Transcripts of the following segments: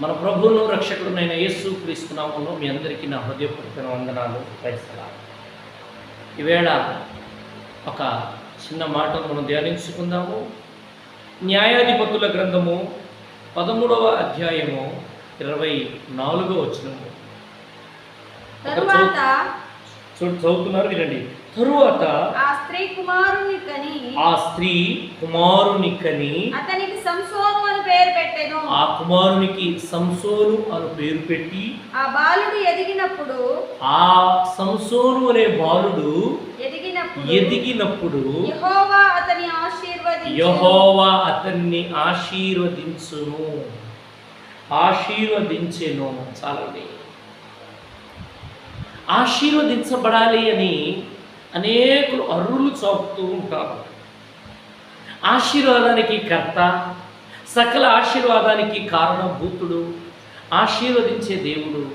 మన ప్రభువును రక్షకుడునైన యేసు క్రీస్తునామంలో మీ అందరికీ నా హృదయపూర్వక వందనాలు. క్రైస్తలాలు ఈవేళ ఒక చిన్న మాటను మనం ధ్యానించుకుందాము. న్యాయాధిపతుల గ్రంథము పదమూడవ అధ్యాయము ఇరవై నాలుగో చూడు చదువుతున్నారు వినండి. తరువాత ఆ స్త్రీ కుమారుని కని ఆ స్త్రీ కుమారుని కని అతనికి సంసోను పేరు పెట్టెను. ఆ కుమారునికి సంసోను అను పేరు పెట్టి ఆ బాలుడు ఎదిగినప్పుడు ఆ సంసోను అనే బాలుడు ఎదిగినప్పుడు ఎదిగినప్పుడు యెహోవా అతని ఆశీర్వదించి యహోవా అతన్ని ఆశీర్వదించును. ఆశీర్వదించెను. చాలండి. ఆశీర్వదించబడాలి అని అనేకులు అర్రులు చాపుతూ ఉంటారు. ఆశీర్వాదానికి కర్త సకల ఆశీర్వాదానికి కారణభూతుడు ఆశీర్వదించే దేవుడు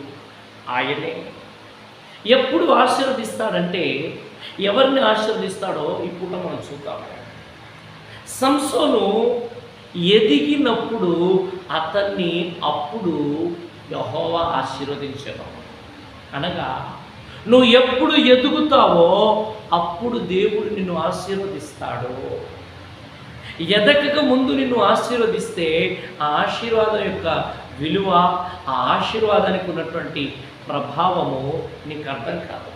ఆయనే. ఎప్పుడు ఆశీర్వదిస్తాడంటే ఎవరిని ఆశీర్వదిస్తాడో ఇప్పుడు మనం చూద్దాం. సంసోను ఎదిగినప్పుడు అతన్ని అప్పుడు యహోవా ఆశీర్వదించను. అనగా నువ్వు ఎప్పుడు ఎదుగుతావో అప్పుడు దేవుడు నిన్ను ఆశీర్వదిస్తాడు. ఎదగక ముందు నిన్ను ఆశీర్వదిస్తే ఆ ఆశీర్వాదం యొక్క విలువ ఆ ఆశీర్వాదానికి ఉన్నటువంటి ప్రభావము నీకు అర్థం కాదు.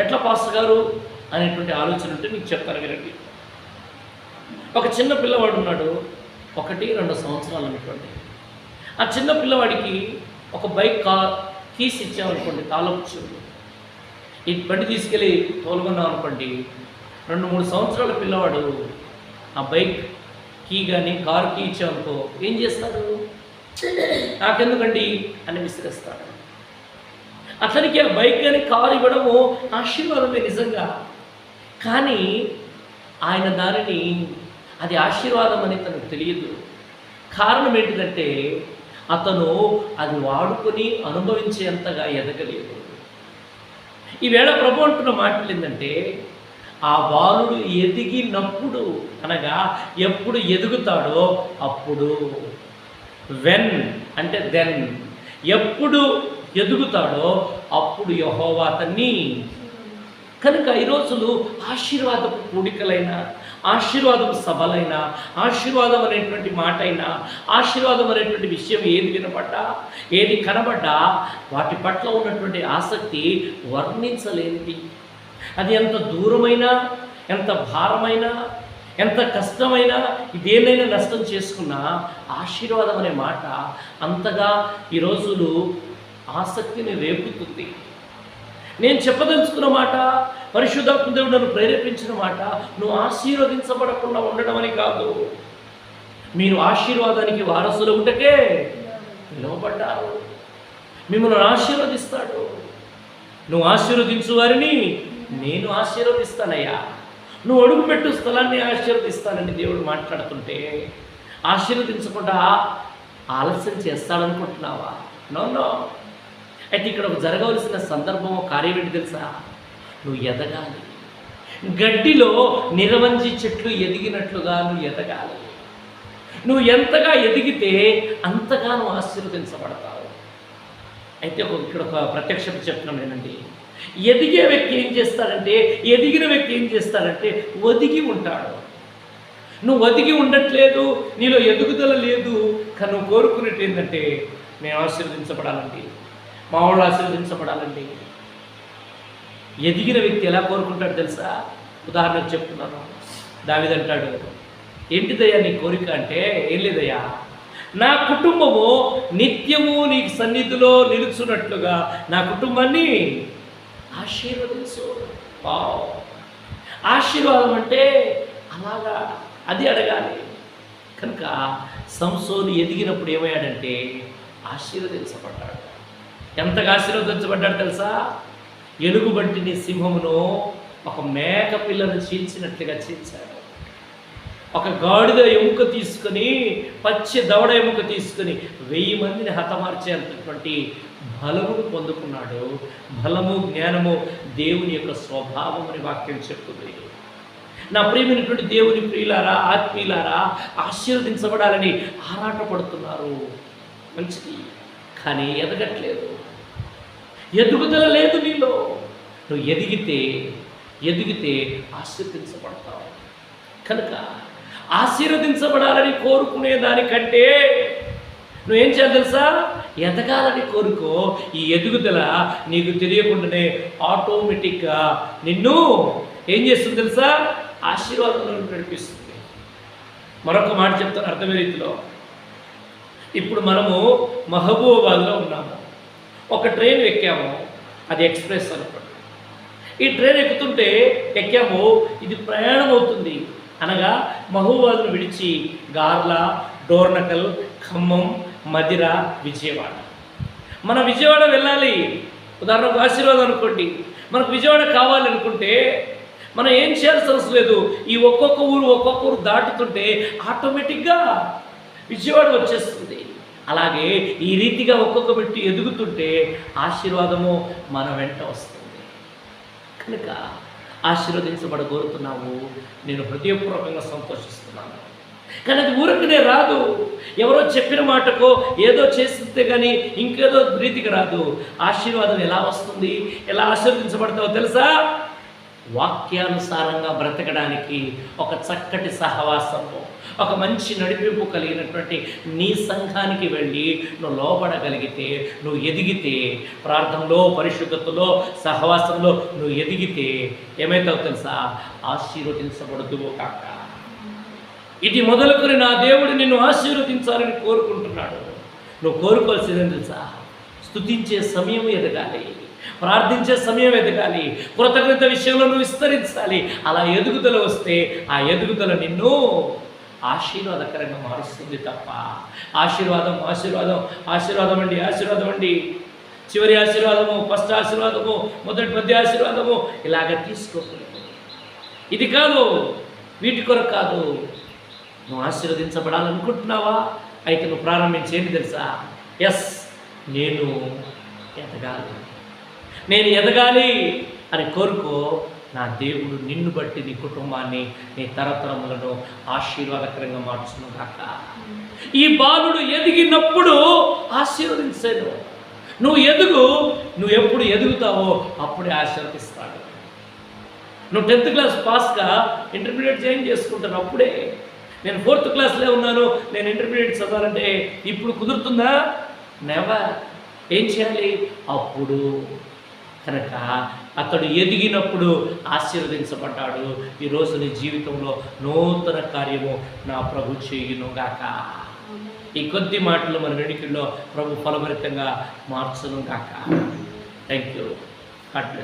ఎట్లా పాస్టర్ గారు? అనేటువంటి ఆలోచన ఉంటే నీకు చెప్తాను వినండి. ఒక చిన్న పిల్లవాడు ఉన్నాడు ఒకటి రెండు సంవత్సరాలు అనుకోండి. ఆ చిన్న పిల్లవాడికి ఒక బైక్ కార్ కీస్ ఇచ్చామనుకోండి తాళపు ఈ బండి తీసుకెళ్ళి తోలుకున్నాం అనుకోండి రెండు మూడు సంవత్సరాల పిల్లవాడు ఆ బైక్ కీ కానీ కార్ కీ ఇచ్చామనుకో ఏం చేస్తాడు నాకెందుకండి? అని విసిరేస్తాడు అతనికి ఆ బైక్ కానీ కారు ఇవ్వడము ఆశీర్వాదమే నిజంగా. కానీ ఆయన దానిని అది ఆశీర్వాదం అని తనకు తెలియదు. కారణం ఏంటిదంటే అతను అది వాడుకొని అనుభవించేంతగా ఎదగలేదు. ఈవేళ ప్రభు అంటున్న మాటలు ఏంటంటే ఆ బాలుడు ఎదిగినప్పుడు అనగా ఎప్పుడు ఎదుగుతాడో అప్పుడు వెన్ అంటే దెన్ ఎప్పుడు ఎదుగుతాడో అప్పుడు యహోవా అతన్ని. కనుక ఈ రోజులు ఆశీర్వాదపు కూడికలైన ఆశీర్వాదపు సభలైన ఆశీర్వాదం అనేటువంటి మాట అయినా ఆశీర్వాదం అనేటువంటి విషయం ఏది వినపడ్డా ఏది కనబడ్డా వాటి పట్ల ఉన్నటువంటి ఆసక్తి వర్ణించలేనిది. అది ఎంత దూరమైనా ఎంత భారమైనా ఎంత కష్టమైనా ఇదేనైనా నష్టం చేసుకున్నా ఆశీర్వాదం అనే మాట అంతగా ఈ రోజులు ఆసక్తిని రేపుతుంది. నేను చెప్పదలుచుకున్న మాట పరిశుద్ధాత్మ దేవుడు నన్ను ప్రేరేపించిన మాట నువ్వు ఆశీర్వదించబడకుండా ఉండడం అని కాదు. మీరు ఆశీర్వాదానికి వారసులు ఉంటకే పిలువబడ్డారు. మిమ్మల్ని ఆశీర్వదిస్తాడు. నువ్వు ఆశీర్వదించు వారిని నేను ఆశీర్వదిస్తానయ్యా. నువ్వు అడుగుపెట్టు స్థలాన్ని ఆశీర్వదిస్తానని దేవుడు మాట్లాడుతుంటే ఆశీర్వదించకుండా ఆలస్యం చేస్తాడనుకుంటున్నావా? నో నో అయితే ఇక్కడ ఒక జరగవలసిన సందర్భం కార్యం ఏంటి తెలుసా? నువ్వు ఎదగాలి. గడ్డిలో నిరవంజి చెట్లు ఎదిగినట్లుగా నువ్వు ఎదగాలి. నువ్వు ఎంతగా ఎదిగితే అంతగా నువ్వు ఆశీర్వదించబడతావు. అయితే ఇక్కడ ఒక ప్రత్యక్షత చెప్తున్నాం నేనండి ఎదిగే వ్యక్తి ఏం చేస్తాడంటే ఎదిగిన వ్యక్తి ఏం చేస్తాడంటే ఒదిగి ఉంటాడు. నువ్వు ఒదిగి ఉండట్లేదు నీలో ఎదుగుదల లేదు కానీ నువ్వు కోరుకున్నట్టు ఏంటంటే నేను ఆశీర్వదించబడాలండి. మా వాళ్ళు ఆశీర్వదించబడాలండి. ఎదిగిన వ్యక్తి ఎలా కోరుకుంటాడు తెలుసా? ఉదాహరణకు చెప్తున్నాను. దావిదంటాడు ఏంటిదయ్యా నీ కోరిక? అంటే ఏం లేదయ్యా. నా కుటుంబము నిత్యము నీ సన్నిధిలో నిలుచున్నట్లుగా నా కుటుంబాన్ని ఆశీర్వదించు. వావ్. ఆశీర్వాదం అంటే అలాగా అది అడగాలి. కనుక సంసోను ఎదిగినప్పుడు ఏమయ్యాడంటే ఆశీర్వదించబడ్డాడు. ఎంతగా ఆశీర్వదించబడ్డాడు తెలుసా? ఎలుగుబంటిని సింహమును ఒక మేక పిల్లను చీల్చినట్లుగా చీల్చాడు. ఒక గాడిద ఎముక తీసుకొని పచ్చి దవడ ఎముక తీసుకొని వెయ్యి మందిని హతమార్చేంతటువంటి బలమును పొందుకున్నాడు. బలము జ్ఞానము దేవుని యొక్క స్వభావం అని వాక్యం చెప్తుంది. నా ప్రియమైనటువంటి దేవుని ప్రియులారా ఆత్మీయులారా ఆశీర్వదించబడాలని ఆరాటపడుతున్నారు. మంచిది. కానీ ఎదగట్లేదు. ఎదుగుదల లేదు నీలో. నువ్వు ఎదిగితే ఎదిగితే ఆశీర్వదించబడతావు. కనుక ఆశీర్వదించబడాలని కోరుకునే దానికంటే నువ్వేం చేయాలి తెలుసా? ఎదగాలని కోరుకో ఈ ఎదుగుదల నీకు తెలియకుండానే ఆటోమేటిక్గా నిన్ను ఏం చేస్తుంది తెలుసా? ఆశీర్వాదంలో నడిపిస్తుంది. మరొక మాట చెప్తాను అర్థమే రీతిలో? ఇప్పుడు మనము మహబూబాబాద్లో ఉన్నాము. ఒక ట్రైన్ ఎక్కాము. అది ఎక్స్ప్రెస్ అనుకోండి ఈ ట్రైన్ ఎక్కుతుంటే ఎక్కాము. ఇది ప్రయాణం అవుతుంది. అనగా మహబూబాద్ను విడిచి గార్ల డోర్నకల్ ఖమ్మం మదిర విజయవాడ. మన విజయవాడ వెళ్ళాలి. ఉదాహరణకు ఆశీర్వాదం అనుకోండి. మనకు విజయవాడ కావాలి అనుకుంటే మనం ఏం చేయాల్సిన అవసరం లేదు. ఈ ఒక్కొక్క ఊరు ఒక్కొక్క ఊరు దాటుతుంటే ఆటోమేటిక్గా విజయవాడ వచ్చేస్తుంది. అలాగే ఈ రీతిగా ఒక్కొక్క పెట్టి ఎదుగుతుంటే ఆశీర్వాదము మన వెంట వస్తుంది. కనుక ఆశీర్వదించబడ కోరుతున్నావు నేను హృదయపూర్వకంగా సంతోషిస్తున్నాను. కానీ అది ఊరికనే రాదు. ఎవరో చెప్పిన మాటకో ఏదో చేస్తే కానీ ఇంకేదో రీతికి రాదు. ఆశీర్వాదం ఎలా వస్తుంది? ఎలా ఆశీర్వదించబడతావో తెలుసా? వాక్యానుసారంగా బ్రతకడానికి ఒక చక్కటి సహవాసము ఒక మంచి నడిపింపు కలిగినటువంటి నీ సంఘానికి వెళ్ళి నువ్వు లోపడగలిగితే నువ్వు ఎదిగితే ప్రార్థనలో పరిశుద్ధతలో సహవాసంలో నువ్వు ఎదిగితే ఏమైతావు తెలుసా? ఆశీర్వదించబడదువు కాక. ఇది మొదలుకొని నా దేవుడు నిన్ను ఆశీర్వదించాలని కోరుకుంటున్నాడు. నువ్వు కోరుకోవాల్సింది తెలుసా? స్తుతించే సమయం ఎదగాలి ప్రార్థించే సమయం ఎదగాలి కృతజ్ఞత విషయంలో నువ్వు విస్తరించాలి. అలా ఎదుగుదల వస్తే ఆ ఎదుగుదల నిన్ను ఆశీర్వాదకరంగా మారుస్తుంది తప్ప. ఆశీర్వాదం ఆశీర్వాదం ఆశీర్వాదం అండి ఆశీర్వాదం అండి. చివరి ఆశీర్వాదము ఫస్ట్ ఆశీర్వాదము మొదటి మధ్య ఆశీర్వాదము ఇలాగ తీసుకోకూడదు. ఇది కాదు వీటి కొరకు కాదు. నువ్వు ఆశీర్వదించబడాలనుకుంటున్నావా? అయితే నువ్వు ప్రారంభించేది తెలుసా? ఎస్ నేను ఎదగాలి. నేను ఎదగాలి అని కోరుకో నా దేవుడు నిన్ను బట్టి నీ కుటుంబాన్ని నీ తరతరములను ఆశీర్వాదకరంగా మార్చును కాక ఈ బాలుడు ఎదిగినప్పుడు ఆశీర్వదించాను. నువ్వు ఎదుగు నువ్వు ఎప్పుడు ఎదుగుతావో అప్పుడే ఆశీర్వదిస్తాడు. నువ్వు టెన్త్ క్లాస్ పాస్గా ఇంటర్మీడియట్ జాయిన్ చేసుకుంటాను అప్పుడే నేను ఫోర్త్ క్లాస్లో ఉన్నాను నేను ఇంటర్మీడియట్ చదవాలంటే ఇప్పుడు కుదురుతుందా? నెవర్ ఏం చేయాలి? అప్పుడు కనుక అతడు ఎదిగినప్పుడు ఆశీర్వదించబడ్డాడు. ఈరోజు నీ జీవితంలో నూతన కార్యము నా ప్రభు చేయును గాక ఈ కొద్ది మాటలు మన వెనుకల్లో ప్రభు ఫలభరితంగా మార్చునుగాక. Thank you